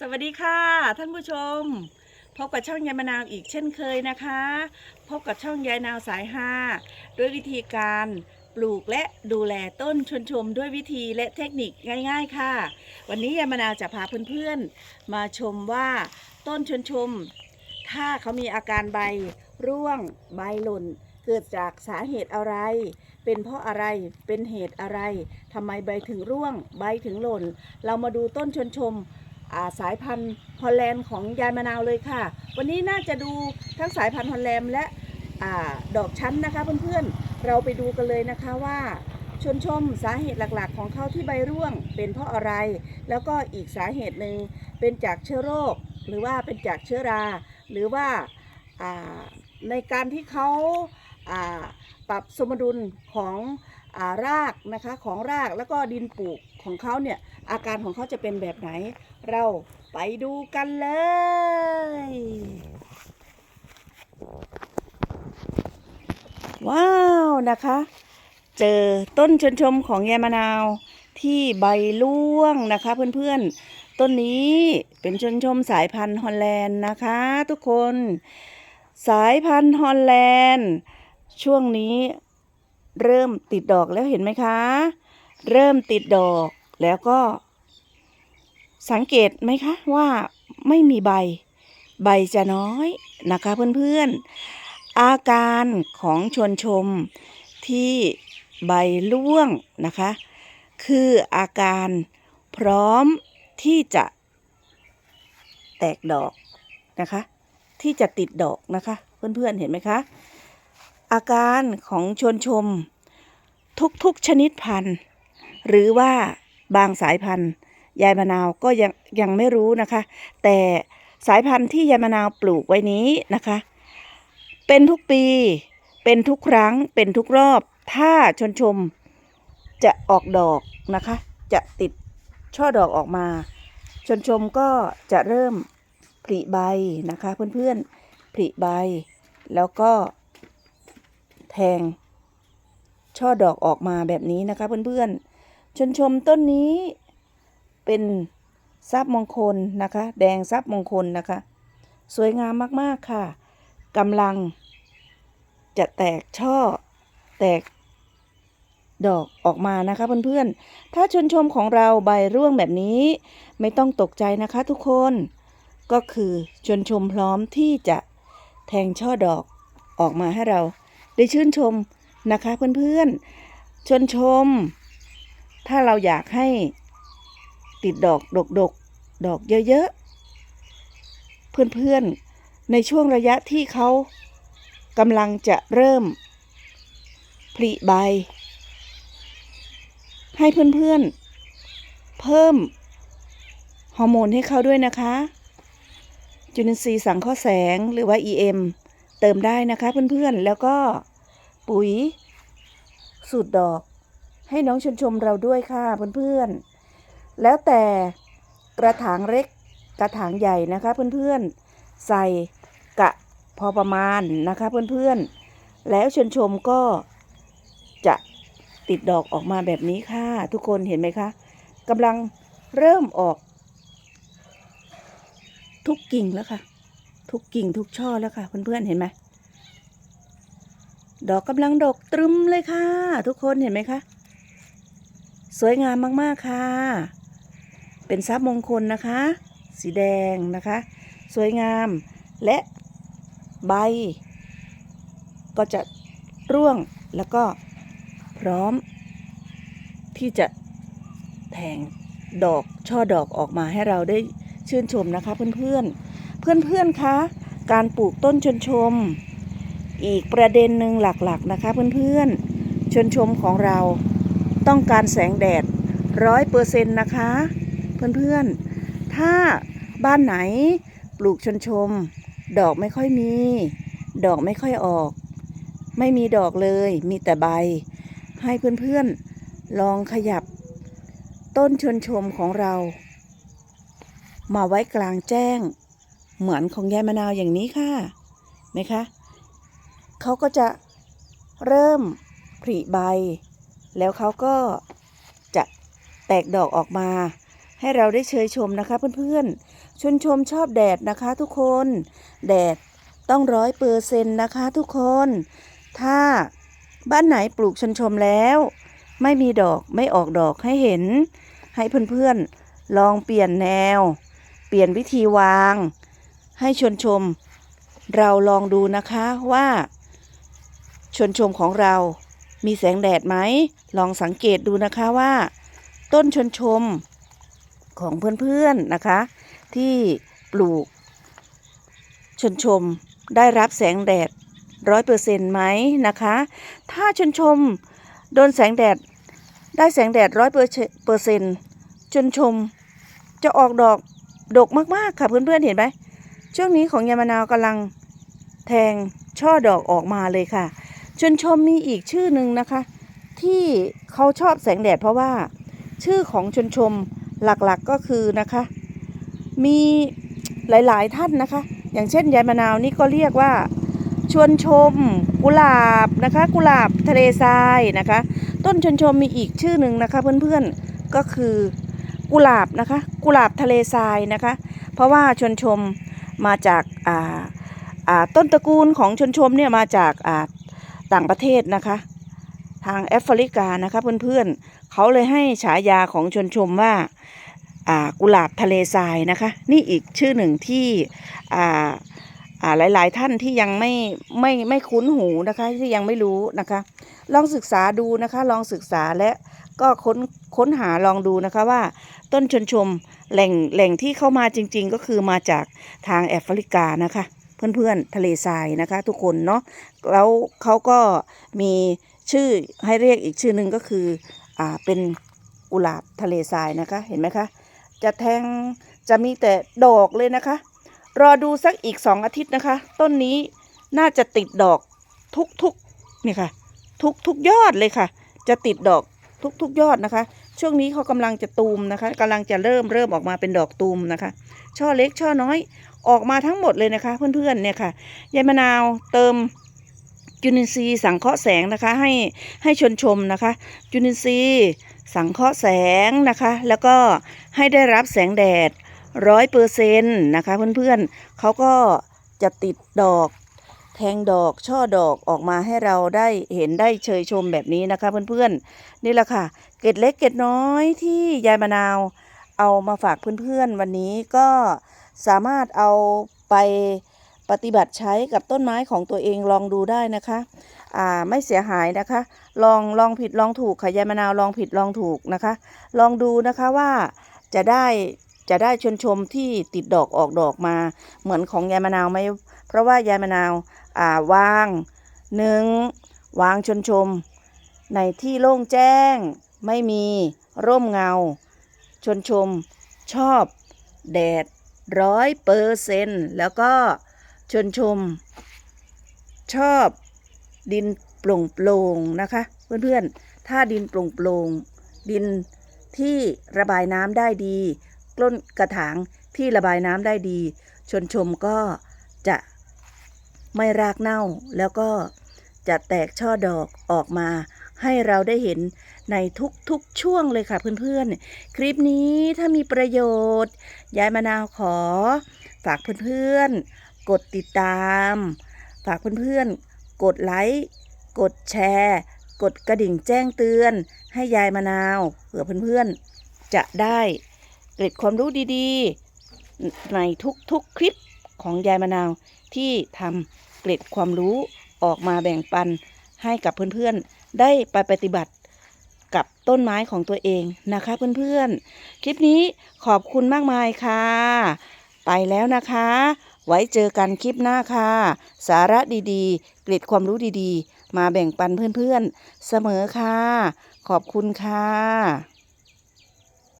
สวัสดีค่ะ ท่านผู้ชม พบกับช่องยายมะนาวอีกเช่นเคยนะคะ พบกับช่องยายนาวสายห้าด้วยวิธีการปลูกและดูแลต้นชวนชมด้วยวิธีและเทคนิคง่าย ๆ ค่ะ วันนี้ยายมะนาวจะพาเพื่อนๆ มาชมว่าต้นชวนชม ถ้าเขามีอาการใบร่วงใบหล่น เกิดจากสาเหตุอะไร เป็นเพราะอะไรเป็นเหตุอะไรทำไมใบถึงร่วง ใบถึงหล่น เรามาดูต้นชวนชม สายพันธุ์ฮอลแลนด์ของยายมะนาวเลยค่ะ วันนี้น่าจะดูทั้งสายพันธุ์ฮอลแลนด์และอดอกชั้นนะคะเพื่อนๆ เราไปดูกันเลยนะคะว่าชวนชมสาเหตุหลักๆ ของเขาที่ใบร่วงเป็นเพราะอะไร แล้วก็อีกสาเหตุหนึ่งเป็นจากเชื้อโรค หรือว่าเป็นจากเชื้อรา หรือว่าาในการที่เขาาปรับสมดุลของอารากนะคะของรากแล้วก็ดินปลูกของเขาเนี่ยอาการของเขาจะเป็นแบบไหน เราไปดูกันเลย ว้าวนะคะ เจอต้นชนชมของยายมะนาวที่ใบร่วงนะคะเพื่อนๆ ต้นนี้เป็นชนชมสายพันธุ์ฮอลแลนด์นะคะทุกคน สายพันธุ์ฮอลแลนด์ ช่วงนี้ เริ่มติดดอกแล้วเห็นไหมคะ เริ่มติดดอกแล้วก็ สังเกตไหมคะว่าไม่มีใบ ใบจะน้อยนะคะเพื่อนๆ อาการของชวนชมที่ใบร่วงนะคะ คืออาการพร้อมที่จะแตกดอกนะคะ ที่จะติดดอกนะคะ เพื่อนๆเห็นไหมคะ อาการของชวนชม ทุกๆชนิดพันธุ์ หรือว่าบางสายพันธุ์ ยายมะนาวก็ยังยังไม่รู้นะคะ แต่สายพันธุ์ที่ยายมะนาวปลูกไว้นี้นะคะ เป็นทุกปี เป็นทุกครั้ง เป็นทุกรอบ ถ้าชนชมจะออกดอกนะคะ จะติดช่อดอกออกมา ชนชมก็จะเริ่มผลิใบนะคะเพื่อนๆผลิใบ แล้วก็ แทง ช่อดอกออกมาแบบนี้นะคะเพื่อนๆ ชนชมต้นนี้เป็นทรัพย์มงคลนะคะ แดงทรัพย์มงคลนะคะ สวยงามมากๆค่ะกำลัง จะแตกช่อแตกดอกออกมานะคะเพื่อนๆ ถ้าชนชมของเราใบร่วงแบบนี้ ไม่ต้องตกใจนะคะทุกคน ก็คือชนชมพร้อมที่จะแทงช่อดอกออกมาให้เรา ได้ชื่นชมนะคะเพื่อนๆชนชม ถ้าเราอยากให้ติดดอกดกดกๆดอกเยอะๆ เพื่อนๆ ในช่วงระยะที่เขากำลังจะเริ่มผลิใบ ให้เพื่อนๆ เพิ่มฮอร์โมนให้เขาด้วยนะคะ จุลินทรีย์สังเคราะห์แสงหรือว่า EM เติมได้นะคะเพื่อนๆ แล้วก็ปุ๋ยสูตรดอก ให้น้องชมชมเราด้วยค่ะเพื่อนๆ แล้วแต่กระถางเล็กกระถางใหญ่นะคะเพื่อนๆ ใส่กะพอประมาณนะคะเพื่อนๆ แล้วชนชมก็จะติดดอกออกมาแบบนี้ค่ะทุกคนเห็นไหมคะกำลังเริ่มออก ทุกกิ่งแล้วค่ะ ทุกกิ่งทุกช่อแล้วค่ะ เพื่อนๆเห็นไหมดอกกำลังดกตรึมเลยค่ะ ทุกคนเห็นไหมคะสวยงามมากๆค่ะ เป็นทรัพย์มงคลนะคะ สีแดงนะคะ สวยงามและใบ ก็จะร่วงแล้วก็พร้อม ที่จะแทงดอกช่อดอกออกมาให้เราได้ชื่นชมนะคะเพื่อนๆ เพื่อนๆคะการปลูกต้นชนชม อีกประเด็นหนึ่งหลักๆนะคะเพื่อนๆชนชมของเราต้องการแสงแดดร้อยเปอร์เซ็นต์นะคะ เพื่อนๆ ถ้าบ้านไหนปลูกชนชม ดอกไม่ค่อยมี ดอกไม่ค่อยออก ไม่มีดอกเลยมีแต่ใบ ให้เพื่อนๆลองขยับ ต้นชนชมของเรา มาไว้กลางแจ้ง เหมือนของยายมะนาวอย่างนี้ค่ะไหมคะเขาก็จะเริ่มผลิใบ แล้วเขาก็จะแตกดอกออกมาใให้เราได้เชยชมนะคะเพื่อนๆชนชมชอบแดดนะคะทุกคน แดดต้องร้อยเปอร์เซ็นต์นะคะทุกคน ถ้าบ้านไหนปลูกชนชมแล้ว ไม่มีดอกไม่ออกดอกให้เห็น ให้เพื่อนๆลองเปลี่ยนแนว เปลี่ยนวิธีวาง ให้ชนชม เราลองดูนะคะว่าชนชมของเรามีแสงแดดไหม ลองสังเกตดูนะคะว่า ต้นชนชมของเพื่อนๆนะคะ ที่ปลูก ชนชมได้รับแสงแดดร้อยเปอร์เซ็นต์ไหมนะคะ ถ้าชนชมโดนแสงแดดได้แสงแดดร้อยเปอร์เซ็นต์ชนชมจะออกดอกดกมากๆค่ะเพื่อนๆเห็นไหม ช่วงนี้ของยามะนาวกำลังแทงช่อดอกออกมาเลยค่ะชนชมมีอีกชื่อหนึ่งนะคะ ที่เขาชอบแสงแดดเพราะว่า ชื่อของชนชมหลักๆก็คือนะคะ มีหลายๆท่านนะคะ อย่างเช่นยายมะนาวนี่ก็เรียกว่า ชวนชมกุหลาบนะคะ กุหลาบทะเลทรายนะคะ ต้นชวนชมมีอีกชื่อหนึ่งนะคะ เพื่อนๆก็คือกุหลาบนะคะ กุหลาบทะเลทรายนะคะ เพราะว่าชวนชม มาจากาาต้นตระกูลของชนชมเนี่ยมาจากาต่างประเทศนะคะ ทางแอฟริกานะคะเพื่อนๆเขาเลยให้ฉายาของชนชมว่าากุหลาบทะเลทรายนะคะ นี่อีกชื่อหนึ่งที่หลายๆ ท่านที่ยังไม่ไม่ไม่คุ้นหูนะคะที่ยังไม่รู้นะคะ ลองศึกษาดูนะคะ ลองศึกษาและก็ค้นค้นหาลองดูนะคะว่าต้นชนชม แหล่งแหล่งที่เข้ามาจริง ๆ ก็คือมาจากทางแอฟริกานะคะ เพื่อนๆทะเลทรายนะคะ ทุกคนเนาะแล้วเขาก็มีชื่อให้เรียกอีกชื่อหนึ่งก็คืออ่าเป็นกุหลาบทะเลทรายนะคะเห็นไหมคะจะแทงจะมีแต่ดอกเลยนะคะ รอดูสักอีกสองอาทิตย์นะคะ ต้นนี้น่าจะติดดอกทุกๆนี่ค่ะ ทุกทุกยอดเลยค่ะ จะติดดอกทุกทุกยอดนะคะ ช่วงนี้เขากำลังจะตูมนะคะกำลังจะเริ่มเริ่มออกมาเป็นดอกตูมนะคะ ช่อเล็กช่อน้อยออกมาทั้งหมดเลยนะคะ เพื่อนๆเนี่ยค่ะยายมะนาวเติมจุลินทรีย์สังเคราะห์แสงนะคะ ให้ให้ชนชมนะคะ จุลินทรีย์สังเคราะห์แสงนะคะ แล้วก็ให้ได้รับแสงแดดร้อยเปอร์เซ็นต์นะคะ เพื่อนๆเขาก็จะติดดอก แทงดอกช่อดอกออกมาให้เราได้เห็นได้เชยชมแบบนี้นะคะเพื่อนๆ นี่แหละค่ะ เกร็ดเล็กเกร็ดน้อยที่ยายมะนาวเอามาฝากเพื่อนๆ วันนี้ก็สามารถเอาไปปฏิบัติใช้กับต้นไม้ของตัวเองลองดูได้นะคะอ่าไม่เสียหายนะคะ ลองลองผิดลองถูกค่ะยายมะนาวลองผิดลองถูกนะคะ ลองดูนะคะว่าจะได้จะได้ชนชมที่ติดดอกออกดอกมาเหมือนของยายมะนาวไหมเพราะว่ายายมะนาว วางหนึ่งวางชนชม ในที่โล่งแจ้ง ไม่มีร่มเงา ชนชม ชอบ แดดร้อยเปอร์เซนแล้วก็ชนชม ชอบดินโปร่งโปร่งนะคะ เพื่อนๆ ถ้าดินโปร่งโปร่งดินที่ระบายน้ำได้ดีกล้นกระถางที่ระบายน้ำได้ดี ชนชมก็ ไม่รากเน่า แล้วก็จะแตกช่อดอกออกมา ให้เราได้เห็นในทุกๆช่วงเลยค่ะเพื่อนๆ คลิปนี้ถ้ามีประโยชน์ ยายมะนาวขอ ฝากเพื่อนๆ กดติดตาม ฝากเพื่อนๆ กดไลค์ กดแชร์ กดกระดิ่งแจ้งเตือน ให้ยายมะนาวเผื่อเพื่อนๆ จะได้เกร็ดความรู้ดีๆ ในทุกๆคลิปของยายมะนาวที่ทำ เกร็ดความรู้ออกมาแบ่งปันให้กับเพื่อนๆ ได้ไปปฏิบัติกับต้นไม้ของตัวเองนะคะเพื่อนๆ คลิปนี้ขอบคุณมากมายค่ะ ไปแล้วนะคะ ไว้เจอกันคลิปหน้าค่ะ สาระดีๆ เกร็ดความรู้ดีๆ มาแบ่งปันเพื่อนๆ เสมอค่ะ ขอบคุณค่ะ